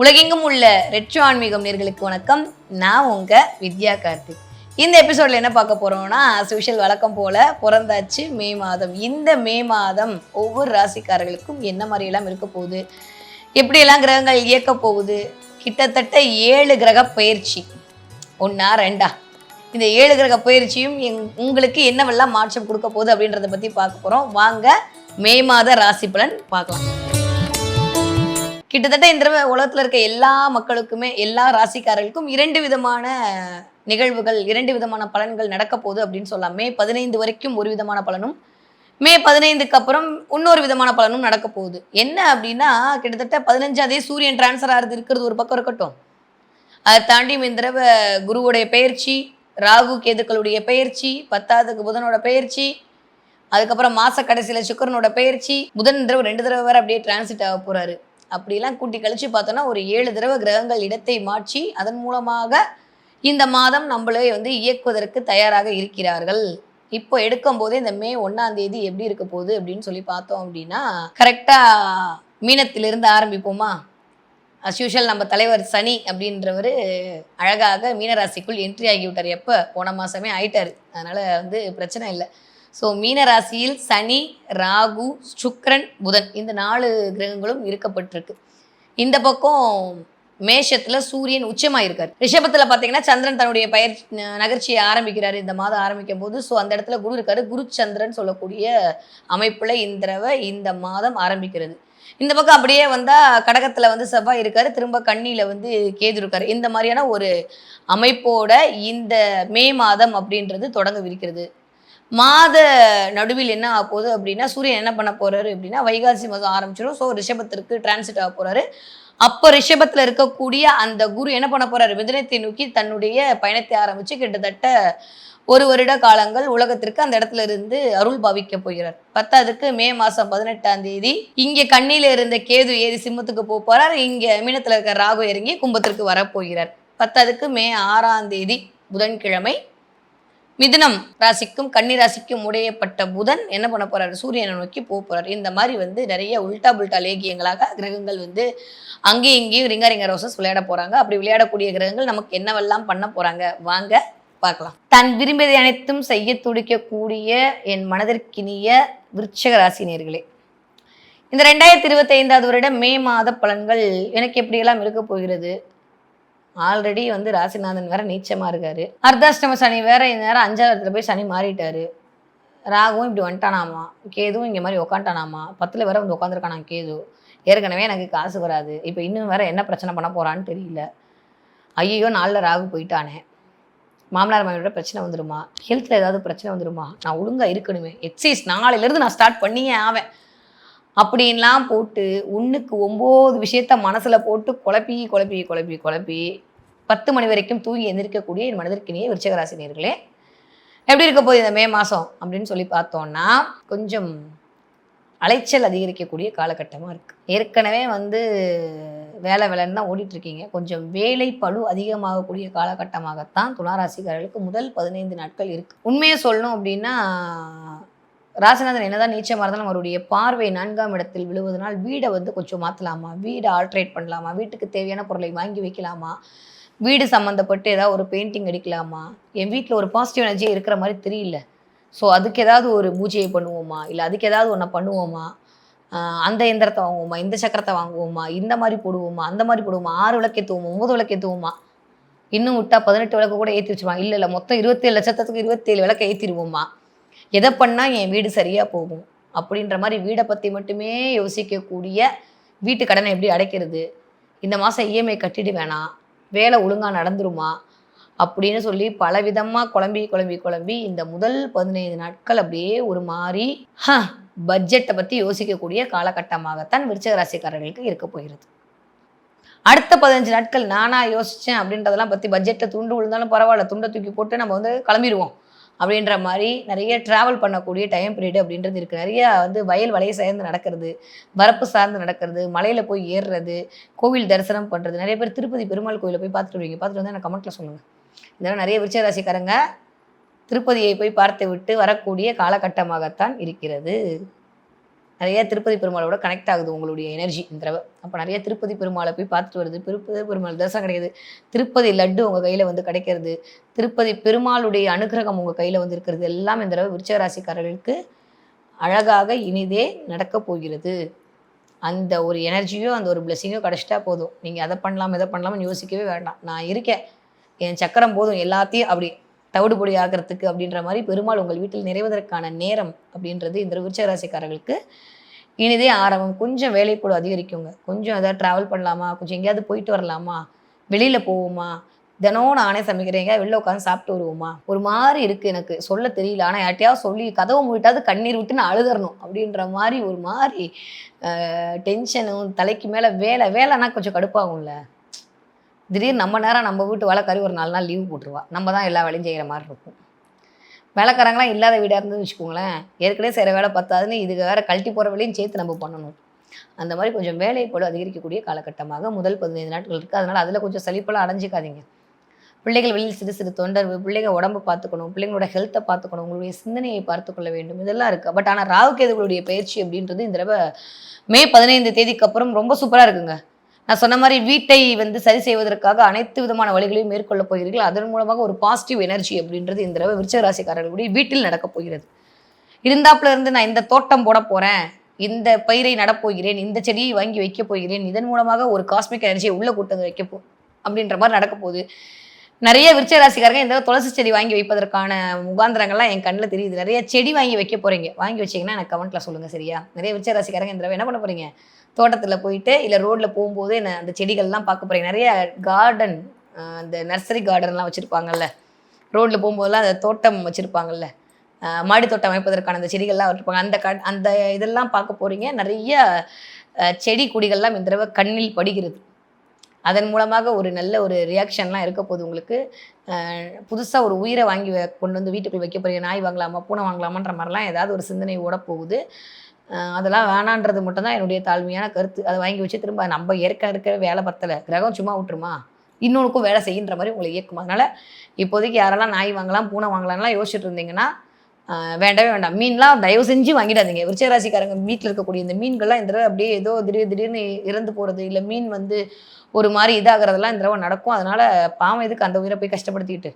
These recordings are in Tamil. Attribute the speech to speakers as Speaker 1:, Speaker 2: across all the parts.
Speaker 1: உலகெங்கும் உள்ள ரெட்ரோ ஆன்மீகம் நேர்களுக்கு வணக்கம். நான் உங்க வித்யா கார்த்திக். இந்த எபிசோட்ல என்ன பார்க்க போறோம்னா சுஷல் வழக்கம் போல பிறந்தாச்சு மே மாதம். இந்த மே மாதம் ஒவ்வொரு ராசிக்காரர்களுக்கும் என்ன மாதிரி எல்லாம் இருக்க போகுது? எப்படியெல்லாம் கிரகங்கள் இயக்க போகுது? கிட்டத்தட்ட ஏழு கிரக பயிற்சி. ஒன்றா ரெண்டா? இந்த ஏழு கிரக பயிற்சியும் எங் உங்களுக்கு என்னவெல்லாம் மாற்றம் கொடுக்க போகுது அப்படின்றத பற்றி பார்க்க போகிறோம் வாங்க மே மாத ராசி பலன் பார்க்கலாம். கிட்டத்தட்ட இந்த தடவை உலகத்தில் இருக்க எல்லா மக்களுக்குமே எல்லா ராசிக்காரர்களுக்கும் இரண்டு விதமான நிகழ்வுகள் இரண்டு விதமான பலன்கள் நடக்க போகுது அப்படின்னு சொல்லலாம். மே பதினைந்து வரைக்கும் ஒரு விதமான பலனும் மே பதினைந்துக்கு அப்புறம் இன்னொரு விதமான பலனும் நடக்க போகுது. என்ன அப்படின்னா கிட்டத்தட்ட பதினஞ்சாந்தேதி சூரியன் டிரான்ஸ்ஃபர் ஆகிறது இருக்கிறது ஒரு பக்கம் இருக்கட்டும். அதை தாண்டி இந்த தடவை குருவுடைய பெயர்ச்சி ராகு கேதுக்களுடைய பெயர்ச்சி பத்தாவதுக்கு புதனோட பெயர்ச்சி அதுக்கப்புறம் மாச கடைசியில் சுக்கரனோட பெயர்ச்சி புதன் தடவை ரெண்டு தடவை வேற அப்படியே டிரான்சிட் ஆக போறாரு. அப்படிலாம் கூட்டி கழிச்சு பார்த்தோன்னா ஒரு ஏழு தடவை கிரகங்கள் இடத்தை மாற்றி அதன் மூலமாக இந்த மாதம் நம்மளே வந்து இயக்குவதற்கு தயாராக இருக்கிறார்கள். இப்போ எடுக்கும் போதே இந்த மே ஒன்னாம் தேதி எப்படி இருக்க போகுது அப்படின்னு சொல்லி பார்த்தோம் அப்படின்னா கரெக்டா மீனத்திலிருந்து ஆரம்பிப்போமா? அஸ்யூஷுவல் நம்ம தலைவர் சனி அப்படின்றவர் அழகாக மீனராசிக்குள் என்ட்ரி ஆகிவிட்டார். எப்போ? போன மாதமே ஆயிட்டார். அதனால் வந்து பிரச்சனை இல்லை. ஸோ மீனராசியில் சனி ராகு சுக்ரன் புதன் இந்த நாலு கிரகங்களும் இருக்கப்பட்டிருக்கு. இந்த பக்கம் மேஷத்தில் சூரியன் உச்சமாக இருக்கார் ரிஷபத்தில் பார்த்தீங்கன்னா சந்திரன் தன்னுடைய பயிர் நகர்ச்சியை ஆரம்பிக்கிறார். இந்த மாதம் ஆரம்பிக்கும் போது ஸோ அந்த இடத்துல குரு இருக்காரு. குரு சந்திரன் சொல்லக்கூடிய அமைப்பில் இந்த தடவை இந்த மாதம் ஆரம்பிக்கிறது. இந்த பக்கம் அப்படியே வந்தால் கடகத்தில் வந்து செவ்வாய் இருக்கார். திரும்ப கண்ணியில் வந்து கேது இருக்கார். இந்த மாதிரியான ஒரு அமைப்போட இந்த மே மாதம் அப்படின்றது தொடங்கவிருக்கிறது மாத நடுவில் என்ன ஆக போகுது அப்படின்னா சூரியன் என்ன பண்ண போறாரு அப்படின்னா வைகாசி மாதம் ஆரம்பிச்சிடும் ஸோ ரிஷபத்திற்கு டிரான்சிட் ஆக போறாரு. அப்போ ரிஷபத்தில் இருக்கக்கூடிய அந்த குரு என்ன பண்ண போறாரு? மிதனத்தை நோக்கி தன்னுடைய பயணத்தை ஆரம்பிச்சு கிட்டத்தட்ட ஒரு வருட காலங்கள் உலகத்திற்கு அந்த இடத்துல இருந்து அருள் பாவிக்க போகிறார். பத்தாவதுக்கு மே மாசம் பதினெட்டாம் தேதி இங்க கண்ணில இருந்த கேது ஏறி சிம்மத்துக்கு போக போறார். இங்க மீனத்துல இருக்க ராகு இறங்கி கும்பத்திற்கு வரப்போகிறார் பத்தாவதுக்கு மே ஆறாம் தேதி புதன்கிழமை மிதுனம் ராசிக்கும் கன்னி ராசிக்கும் உடையப்பட்ட புதன் என்ன பண்ண போறாரு? சூரியனை நோக்கி போக போறாரு. இந்த மாதிரி வந்து நிறைய உல்டா புல்டா லேகியங்களாக கிரகங்கள் வந்து அங்கேயும் இங்கேயும் ரிங்கா ரிங்க ரோசஸ் விளையாட போறாங்க. அப்படி விளையாடக்கூடிய கிரகங்கள் நமக்கு என்னவெல்லாம் பண்ண போறாங்க? வாங்க பார்க்கலாம். தன் விரும்பியதை அனைத்தும் செய்ய துடிக்கக்கூடிய என் மனதிற்கினிய விருட்சக ராசினியர்களே இந்த ரெண்டாயிரத்தி இருபத்தி ஐந்தாவது வருடம் மே மாத பலன்கள் எனக்கு எப்படியெல்லாம் இருக்க போகிறது? ஆல்ரெடி வந்து ராசிநாதன் வேற நீச்சமா இருக்காரு. அர்த்தாஷ்டம சனி வேற இந்த நேரம் அஞ்சாவது இடத்துல போய் சனி மாறிட்டாரு. ராகுவும் இப்படி வந்துட்டானாமா? கேதுவும் இங்கே மாதிரி உக்காண்டானாமா பத்தில் வேற வந்து உட்காந்துருக்கானா கேது? ஏற்கனவே எனக்கு காசு வராது. இப்போ இன்னும் வேற என்ன பிரச்சனை பண்ண போறான்னு தெரியல. ஐயோ நாளில் ராகு போயிட்டானே. மாமனார் மாமியோட பிரச்சனை வந்துருமா? ஹெல்த்தில் ஏதாவது பிரச்சனை வந்துருமா? நான் ஒழுங்காக இருக்கணுமே. எக்ஸசைஸ் நாளையிலேருந்து நான் ஸ்டார்ட் பண்ணியே ஆவேன். அப்படின்லாம் போட்டு ஒன்றுக்கு ஒம்பது விஷயத்த மனசில் போட்டு குழப்பி குழப்பி குழப்பி குழப்பி பத்து மணி வரைக்கும் தூங்கி எந்திரிக்கக்கூடிய என் மனதிற்கினிய விருச்சகராசினியர்களே எப்படி இருக்க போகுது இந்த மே மாதம் அப்படின்னு சொல்லி பார்த்தோம்னா கொஞ்சம் அலைச்சல் அதிகரிக்கக்கூடிய காலகட்டமாக இருக்குது ஏற்கனவே வந்து வேலை வேலைன்னு தான் ஓடிட்டுருக்கீங்க. கொஞ்சம் வேலை பளு அதிகமாகக்கூடிய காலகட்டமாகத்தான் துளாராசிக்காரர்களுக்கு முதல் பதினைந்து நாட்கள் இருக்குது உண்மையை சொல்லணும் அப்படின்னா ராசிநாதன் என்னதான் நீச்சமாக இருந்தாலும் அவருடைய பார்வை நான்காம் இடத்தில் விழுவதனால் வீடை வந்து கொஞ்சம் மாற்றலாமா வீடை ஆல்ட்ரேட் பண்ணலாமா? வீட்டுக்கு தேவையான பொருளை வாங்கி வைக்கலாமா? வீடு சம்மந்தப்பட்டு ஏதாவது ஒரு பெயிண்டிங் அடிக்கலாமா? என் வீட்டில் ஒரு பாசிட்டிவ் எனர்ஜி இருக்கிற மாதிரி தெரியல. ஸோ அதுக்கு ஏதாவது ஒரு பூஜையை பண்ணுவோமா? இல்லை அதுக்கு ஏதாவது ஒன்றை பண்ணுவோமா? அந்த எந்திரத்தை வாங்குவோமா? இந்த சக்கரத்தை வாங்குவோமா? இந்த மாதிரி போடுவோமா? அந்த மாதிரி போடுவோமா? ஆறு விளக்கு ஏற்றுவோமா ஒன்பது விளக்கு ஏற்றுவோமா இன்னும் விட்டா பதினெட்டு விளக்கு கூட ஏற்றி வச்சுருவாங்க இல்லை இல்லை மொத்தம் இருபத்தேழு லட்சத்துக்கு இருபத்தேழு விளக்கு ஏற்றிடுவோமா எதை பண்ணால் என் வீடு சரியாக போகும்? அப்படின்ற மாதிரி வீடை பற்றி மட்டுமே யோசிக்கக்கூடிய வீட்டு கடனை எப்படி அடைக்கிறது? இந்த மாதம் இஎம்ஐ கட்டிட்டு வேணாம். வேலை ஒழுங்காக நடந்துருமா? அப்படின்னு சொல்லி பலவிதமாக குழம்பி குழம்பி குழம்பி இந்த முதல் பதினைந்து நாட்கள் அப்படியே ஒரு மாதிரி பட்ஜெட்டை பற்றி யோசிக்கக்கூடிய காலகட்டமாகத்தான் விருச்சக ராசிக்காரர்களுக்கு இருக்க போகிறது. அடுத்த பதினஞ்சு நாட்கள் நானாக யோசித்தேன் அப்படின்றதெல்லாம் பற்றி பட்ஜெட்டில் துண்டு விழுந்தாலும் பரவாயில்ல துண்டை தூக்கி போட்டு நம்ம வந்து கிளம்பிடுவோம். அப்படின்ற மாதிரி நிறைய ட்ராவல் பண்ணக்கூடிய டைம் பீரியட் அப்படின்றது இருக்குது நிறைய வந்து வயல் வலையை சேர்ந்து நடக்கிறது வரப்பு சார்ந்து நடக்கிறது மலையில் போய் ஏறுறது கோவில் தரிசனம் பண்ணுறது நிறைய பேர் திருப்பதி பெருமாள் கோயிலில் போய் பார்த்துட்டு வருவீங்க. பார்த்துட்டு வந்து எனக்கு கமெண்ட்டில் சொல்லுங்கள் இதெல்லாம் நிறைய விருச்சராசிக்காரங்க திருப்பதியை போய் பார்த்து விட்டு வரக்கூடிய காலகட்டமாகத்தான் இருக்கிறது. நிறைய திருப்பதி பெருமாளோட கனெக்ட் ஆகுது உங்களுடைய எனர்ஜி இந்த தடவை. அப்போ நிறைய திருப்பதி பெருமாளை போய் பார்த்துட்டு வருது. திருப்பதி பெருமாள் தரிசனம் கிடையாது. திருப்பதி லட்டு உங்கள் கையில் வந்து கிடைக்கிறது. திருப்பதி பெருமாளுடைய அனுகிரகம் உங்கள் கையில் வந்து இருக்கிறது. எல்லாம் இந்த தடவை விருச்சிக ராசிக்காரர்களுக்கு அழகாக இனிதே நடக்கப் போகிறது. அந்த ஒரு எனர்ஜியோ அந்த ஒரு பிளெஸிங்கோ கிடச்சிட்டா போதும். நீங்கள் அதை பண்ணலாம் இதை பண்ணலாம்னு யோசிக்கவே வேண்டாம். நான் இருக்கேன். என் சக்கரம் போதும். எல்லாத்தையும் அப்படி தவிடுபொடி ஆகிறதுக்கு அப்படின்ற மாதிரி பெருமாள் உங்கள் வீட்டில் நிறைவதற்கான நேரம் அப்படின்றது இந்த விருச்சிக இனிதே ஆரம்பம். கொஞ்சம் வேலைப்பொழு அதிகரிக்குங்க. கொஞ்சம் எதாவது ட்ராவல் பண்ணலாமா? கொஞ்சம் எங்கேயாவது போயிட்டு வரலாமா? வெளியில் போவோமா? தினம் நானே சமைக்கிறேன். வெளில உட்காந்து சாப்பிட்டு வருவோமா? ஒரு மாதிரி இருக்குது எனக்கு. சொல்ல தெரியல. ஆனால் யார்ட்டையாவது சொல்லி கதவை மூடிட்டாவது கண்ணீர் விட்டு நான் அழுதரணும் அப்படின்ற மாதிரி ஒரு மாதிரி டென்ஷனும் தலைக்கு மேலே வேலை. வேலைன்னா கொஞ்சம் கடுப்பாகும்ல. திடீர்னு நம்ம நேரம் நம்ம வீட்டு வேலைக்காரி ஒரு நாலு நாள் லீவு போட்டுருவா. நம்ம தான் எல்லா வேலையும் செய்கிற மாதிரி இருக்கும். வேலைக்காரங்களாம் இல்லாத வீடாக இருந்து வச்சுக்கோங்களேன் ஏற்கனவே செய்கிற வேலை பத்தாதுன்னு இதுக்கு வேறு கழட்டி போகிற வேலையும் சேர்த்து நம்ம பண்ணணும். அந்த மாதிரி கொஞ்சம் வேலை போல அதிகரிக்கக்கூடிய காலகட்டமாக முதல் பதினைந்து நாட்கள் இருக்குது அதனால் அதில் கொஞ்சம் சளிப்பெல்லாம் அடைஞ்சிக்காதீங்க. பிள்ளைகள் வெளியில் சிறு சிறு தொண்டர்வு பிள்ளைங்க உடம்பு பார்த்துக்கணும் பிள்ளைங்களோட ஹெல்த்தை பார்த்துக்கணும் உங்களுடைய சிந்தனையை பார்த்துக்கொள்ள வேண்டும். இதெல்லாம் இருக்குது பட் ஆனால் ராகுகேதுகளுடைய பயிற்சி அப்படின்றது இந்த தடவை மே பதினைந்து தேதிக்கு அப்புறம் ரொம்ப சூப்பராக இருக்குங்க. நான் சொன்ன மாதிரி வீட்டை வந்து சரி செய்வதற்காக அனைத்து விதமான வழிகளையும் மேற்கொள்ள போகிறீர்கள். அதன் மூலமாக ஒரு பாசிட்டிவ் எனர்ஜி அப்படின்றது இந்த தடவை விருச்சகராசிக்காரர்களுடைய வீட்டில் நடக்கப் போகிறது. இருந்தாப்புல இருந்து நான் இந்த தோட்டம் போட போறேன். இந்த பயிரை நடப்போகிறேன் இந்த செடியை வாங்கி வைக்க போகிறேன். இதன் மூலமாக ஒரு காஸ்மிக் எனர்ஜியை உள்ள கூட்டம் வைக்க போ அப்படின்ற மாதிரி நடக்க போகுது. நிறைய விருச்சக ராசிக்காரங்க இந்த துளசி செடி வாங்கி வைப்பதற்கான முகாந்திரங்கள்லாம் என் கண்ணில் தெரியுது. நிறைய செடி வாங்கி வைக்க போறீங்க. வாங்கி வச்சிங்கன்னா எனக்கு கமெண்ட்டில் சொல்லுங்க சரியா? நிறைய விருச்சக ராசிக்காரங்க இந்த தடவை என்ன பண்ண போறீங்க? தோட்டத்தில் போயிட்டு இல்லை ரோட்டில் போகும்போது என்ன அந்த செடிகள்லாம் பார்க்க போறீங்க. நிறைய கார்டன் அந்த நர்சரி கார்டன்லாம் வச்சுருப்பாங்கல்ல. ரோட்டில் போகும்போதெல்லாம் அந்த தோட்டம் வச்சுருப்பாங்கல்ல. மாடி தோட்டம் அமைப்பதற்கான அந்த செடிகள்லாம் வச்சுருப்பாங்க. அந்த க அந்த இதெல்லாம் பார்க்க போகிறீங்க நிறைய செடி கொடிகள்லாம் இந்த தடவை கண்ணில் படுகிறது. அதன் மூலமாக ஒரு நல்ல ஒரு ரியாக்ஷன்லாம் இருக்க போது உங்களுக்கு. புதுசாக ஒரு உயிரை வாங்கி வ- கொண்டு வந்து வீட்டுக்குள் வைக்க போகிற நாய் வாங்கலாமா பூனை வாங்கலாமான்ற மாதிரிலாம் ஏதாவது ஒரு சிந்தனை ஓட போகுது அதெல்லாம் வேணான்றது மட்டும்தான் என்னுடைய தாழ்மையான கருத்து. அதை வாங்கி வச்சு திரும்ப நம்ம ஏற்க இருக்கிற வேலை பத்தலை. கிரகம் சும்மா விட்டுருமா? இன்னொன்றுக்கும் வேலை செய்கின்ற மாதிரி உங்களை இயக்குமா. அதனால் இப்போதைக்கு யாரெல்லாம் நாய் வாங்கலாம் பூனை வாங்கலாம்லாம் யோசிச்சுட்டு இருந்தீங்கன்னா வேண்டவே வேண்டாம். மீன்லாம் தயவு செஞ்சு வாங்கிடாதீங்க. விருச்சிக ராசிக்காரங்க வீட்டில் இருக்கக்கூடிய இந்த மீன்கள்லாம் இந்த தடவை அப்படியே ஏதோ திடீர் திடீர்னு இறந்து போகிறது இல்லை மீன் வந்து ஒரு மாதிரி இதாகிறதெல்லாம் இந்த தடவை நடக்கும். அதனால் பாவம் எதுக்கு அந்த உயிரை போய் கஷ்டப்படுத்திக்கிட்டு?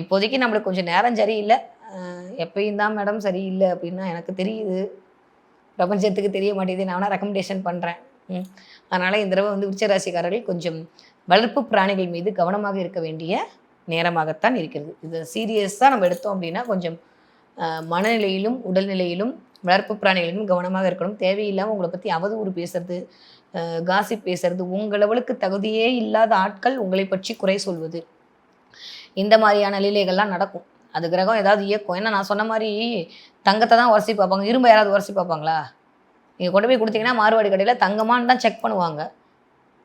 Speaker 1: இப்போதைக்கு நம்மளுக்கு கொஞ்சம் நேரம் சரியில்லை. எப்பயும் தான் மேடம் சரியில்லை அப்படின்னா எனக்கு தெரியுது. பிரபஞ்சத்துக்கு தெரிய மாட்டேங்குது. நான் வேணால் ரெக்கமெண்டேஷன் பண்ணுறேன் அதனால் இந்த தடவை வந்து விருச்சிக ராசிக்காரர்கள் கொஞ்சம் வளர்ப்பு பிராணிகள் மீது கவனமாக இருக்க வேண்டிய நேரமாகத்தான் இருக்கிறது. இது சீரியஸாக நம்ம எடுத்தோம் அப்படின்னா கொஞ்சம் மனநிலையிலும் உடல்நிலையிலும் வளர்ப்பு பிராணிகளிலும் கவனமாக இருக்கணும். தேவையில்லாமல் உங்களை பற்றி அவதூறு பேசுறது காசிப் பேசுறது உங்களவளுக்கு தகுதியே இல்லாத ஆட்கள் உங்களை பற்றி குறை சொல்வது. இந்த மாதிரியான லீலைகள்லாம் நடக்கும். அது கிரகம் ஏதாவது இயக்கும். ஏன்னா நான் சொன்ன மாதிரி தங்கத்தை தான் உரசி பார்ப்பாங்க. இரும்பு யாராவது உரசி பார்ப்பாங்களா? நீங்கள் கொண்டு போய் கொடுத்தீங்கன்னா மாறுவாடி கடையில் தங்கமான்னு தான் செக் பண்ணுவாங்க.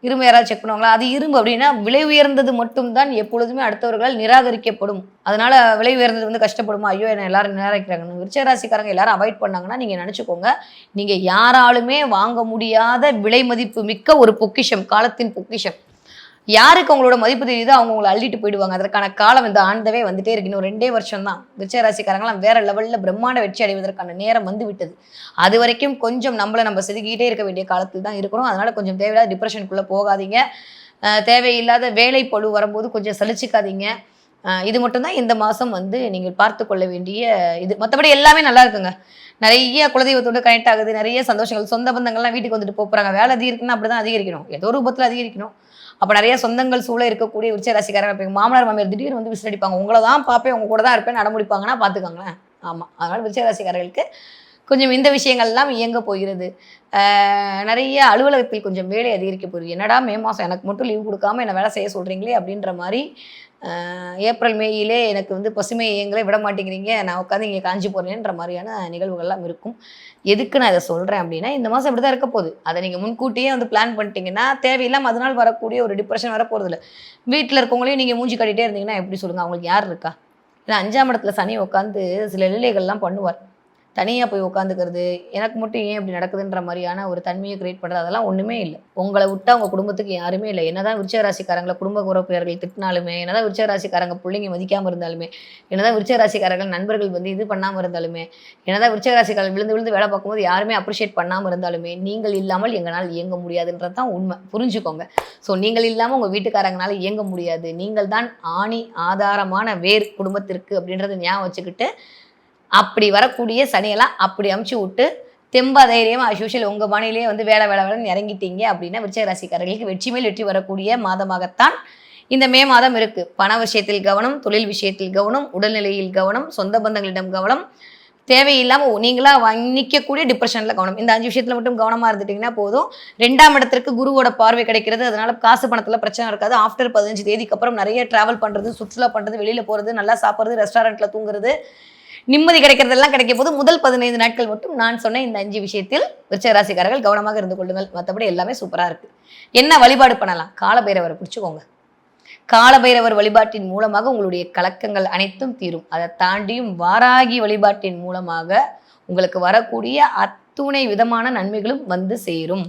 Speaker 1: இரும்பு யாராவது செக் பண்ணுவாங்களா? அது இரும்பு அப்படின்னா விலை உயர்ந்தது மட்டும்தான் எப்பொழுதுமே அடுத்தவர்களால் நிராகரிக்கப்படும். அதனால விலை உயர்ந்தது வந்து கஷ்டப்படுமா? ஐயோ என்ன எல்லாரும் நிராகரிக்கிறாங்கன்னு. விருச்சராசிக்காரங்க எல்லாரும் அவாய்ட் பண்ணாங்கன்னா நீங்கள் நினச்சிக்கோங்க. நீங்கள் யாராலுமே வாங்க முடியாத விலை மதிப்பு மிக்க ஒரு பொக்கிஷம் காலத்தின் பொக்கிஷம். யாருக்கு உங்களோட மதிப்பு தெரியுதோ அவங்க உங்களை அள்ளிட்டு போயிடுவாங்க. அதற்கான காலம் இந்த ஆண்டவே வந்துட்டே இருக்கு. இன்னும் ரெண்டே வருஷம் தான் விச்சயராசிக்காரங்களாம் வேற லெவலில் பிரம்மாண்ட வெற்றி அடைவதற்கான நேரம் வந்து விட்டது. அது வரைக்கும் கொஞ்சம் நம்மளை நம்ம செதுக்கிட்டே இருக்க வேண்டிய காலத்தில் தான் இருக்கிறோம். அதனால கொஞ்சம் தேவையில்லாத டிப்ரெஷனுக்குள்ளே போகாதீங்க. தேவையில்லாத வேலை பழு வரும்போது கொஞ்சம் சலிச்சிக்காதீங்க. இது மட்டும்தான் இந்த மாதம் வந்து நீங்கள் பார்த்து கொள்ள வேண்டிய இது. மற்றபடி எல்லாமே நல்லா இருக்குங்க. நிறைய குலதெய்வத்தோட கனெக்ட் ஆகுது. நிறைய சந்தோஷங்கள். சொந்த பந்தங்கள்லாம் வீட்டுக்கு வந்துட்டு போகிறாங்க வேலை அதிகரிக்குன்னா அப்படி தான் அதிகரிக்கணும். ஏதோ ரூபத்தில் அதிகரிக்கணும். அப்போ நிறைய சொந்தங்கள் சூழ இருக்கக்கூடிய உச்ச ராசிக்காரங்க இருப்பீங்க மாமனார் மாமியார் திடீர்னு வந்து விசிலடிப்பாங்க உங்களை தான் பார்ப்பேன் உங்க கூட தான் இருப்பேன் நடமுடிப்பாங்கன்னா பார்த்துக்கோங்களேன். ஆமாம் அதனால் உச்ச ராசிக்காரர்களுக்கு கொஞ்சம் இந்த விஷயங்கள்லாம் இயங்க போகிறது. நிறைய அலுவலகத்தில் கொஞ்சம் வேலை அதிகரிக்க போகுது. என்னடா மே மாதம் எனக்கு மட்டும் லீவ் கொடுக்காம என்ன வேலை செய்ய சொல்கிறீங்களே அப்படின்ற மாதிரி ஏப்ரல் மேயிலே எனக்கு வந்து பசுமை இயங்களே விட மாட்டேங்கிறீங்க. நான் உட்காந்து இங்கே காஞ்சி போகிறேன்ற மாதிரியான நிகழ்வுகள்லாம் இருக்கும். எதுக்கு நான் இதை சொல்கிறேன் அப்படின்னா இந்த மாதம் இப்படி தான் இருக்க போகுது. அதை நீங்கள் முன்கூட்டியே வந்து பிளான் பண்ணிட்டீங்கன்னா தேவையில்லாமல் அதனால் வரக்கூடிய ஒரு டிப்ரெஷன் வர வீட்டில் இருக்கவங்களையும் நீங்கள் மூஞ்சி கட்டிகிட்டே இருந்தீங்கன்னா எப்படி சொல்லுங்கள் அவங்களுக்கு யார் இருக்கா? ஏன்னா அஞ்சாம் இடத்துல சனி உட்காந்து சில நிலைகள்லாம் பண்ணுவார். தனியாக போய் உட்காந்துக்கிறது எனக்கு மட்டும் ஏன் இப்படி நடக்குதுன்ற மாதிரியான ஒரு தன்மையை கிரியேட் பண்ணுறது அதெல்லாம் ஒன்றுமே இல்லை. உங்களை விட்டா உங்கள் குடும்பத்துக்கு யாருமே இல்லை. என்னதான் விருச்சக ராசிக்காரங்களை குடும்ப உறப்பினர்கள் திட்டினாலுமே என்னதான் விருச்சகராசிக்காரங்க பிள்ளைங்க மதிக்காமல் இருந்தாலுமே என்னதான் விருச்சக ராசிக்காரர்கள் நண்பர்கள் வந்து இது பண்ணாமல் இருந்தாலுமே என்னதான் விருச்சகராசிக்காரர்கள் விழுந்து விழுந்து வேலை பார்க்கும்போது யாருமே அப்ரிஷியேட் பண்ணாமல் இருந்தாலுமே நீங்கள் இல்லாமல் எங்களால் இயங்க முடியாதுன்றது தான் உண்மை. புரிஞ்சுக்கோங்க. ஸோ நீங்கள் இல்லாமல் உங்கள் வீட்டுக்காரங்களால இயங்க முடியாது. நீங்கள் தான் ஆணி ஆதாரமான வேர் குடும்பத்திற்கு அப்படின்றத ஞாபகம் வச்சுக்கிட்டு அப்படி வரக்கூடிய சனியெல்லாம் அப்படி அமுச்சு விட்டு தெம்ப தைரியம் as உங்கள் உங்க பாணியிலேயே வந்து வேலை வேலை வேலைன்னு இறங்கிட்டீங்க அப்படின்னா விருச்சக ராசிக்காரர்களுக்கு வெற்றி மேல் வெற்றி வரக்கூடிய மாதமாகத்தான் இந்த மே மாதம் இருக்கு. பண விஷயத்தில் கவனம் தொழில் விஷயத்தில் கவனம் உடல்நிலையில் கவனம் சொந்த பந்தங்களிடம் கவனம் தேவையில்லாமல் நீங்களா நிற்கக்கூடிய டிப்ரெஷனில் கவனம். இந்த அஞ்சு விஷயத்தில் மட்டும் கவனமாக இருந்துட்டிங்கன்னா போதும். ரெண்டாம் இடத்திற்கு குருவோட பார்வை கிடைக்கிறது அதனால காசு பணத்தில் பிரச்சனை இருக்காது. ஆஃப்டர் பதினஞ்சு தேதிக்கு அப்புறம் நிறைய ட்ராவல் பண்ணுறது சுற்றுலா பண்ணுறது வெளியில் போகிறது நல்லா சாப்பிட்றது ரெஸ்டாரண்ட்டில் தூங்குறது நிம்மதி கிடைக்கிறதெல்லாம் கிடைக்க போது முதல் பதினைந்து நாட்கள் மட்டும் நான் சொன்ன இந்த அஞ்சு விஷயத்தில் விருச்சகராசிக்காரர்கள் கவனமாக இருந்து கொள்ளுங்கள். மற்றபடி எல்லாமே சூப்பராக இருக்குது என்ன வழிபாடு பண்ணலாம்? காலபைரவரை பிடிச்சிக்கோங்க. காலபைரவர் வழிபாட்டின் மூலமாக உங்களுடைய கலக்கங்கள் அனைத்தும் தீரும். அதை தாண்டியும் வாராகி வழிபாட்டின் மூலமாக உங்களுக்கு வரக்கூடிய அத்துணை விதமான நன்மைகளும் வந்து சேரும்.